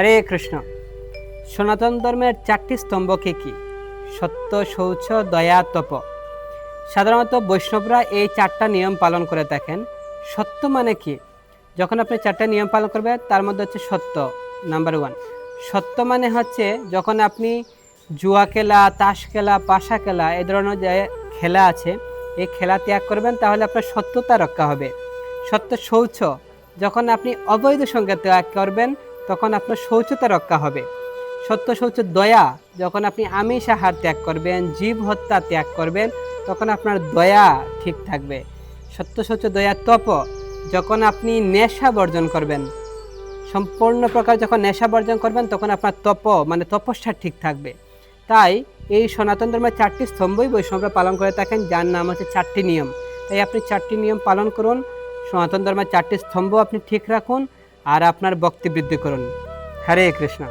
হরে কৃষ্ণ। সনাতন ধর্মের চারটি স্তম্ভ কি কি? সত্য শৌচ দয়া, তপ। সাধারণত বৈষ্ণবরা এই চারটা নিয়ম পালন করে থাকেন। সত্য মানে কি? যখন আপনি চারটা নিয়ম পালন করবেন, তার মধ্যে হচ্ছে সত্য নাম্বার ওয়ান সত্য মানে হচ্ছে যখন আপনি জুয়া খেলা, তাস খেলা, পাশা খেলা এ ধরনের যে খেলা আছে, এই খেলা ত্যাগ করবেন, তাহলে আপনার সত্যতা রক্ষা হবে। সত্য শৌচ যখন আপনি অবৈধ সঙ্গে ত্যাগ করবেন তখন আপনার শৌচতা রক্ষা হবে। সত্য শৌচ দয়া, যখন আপনি আমিষ আহার ত্যাগ করবেন, জীব হত্যা ত্যাগ করবেন, তখন আপনার দয়া ঠিক থাকবে। সত্য শৌচ দয়া তপ, যখন আপনি নেশা বর্জন করবেন। সম্পূর্ণ প্রকার যখন নেশা বর্জন করবেন, তখন আপনার তপ মানে তপস্যা ঠিক থাকবে। তাই এই সনাতন ধর্মের চারটি স্তম্ভই বৈষ্ণবরা পালন করে থাকেন, যার নাম হচ্ছে চারটি নিয়ম। তাই আপনি চারটি নিয়ম পালন করুন, সনাতন ধর্মের চারটি স্তম্ভ আপনি ঠিক রাখুন আর আপনার ভক্তি বৃদ্ধি করুন। হরে কৃষ্ণ।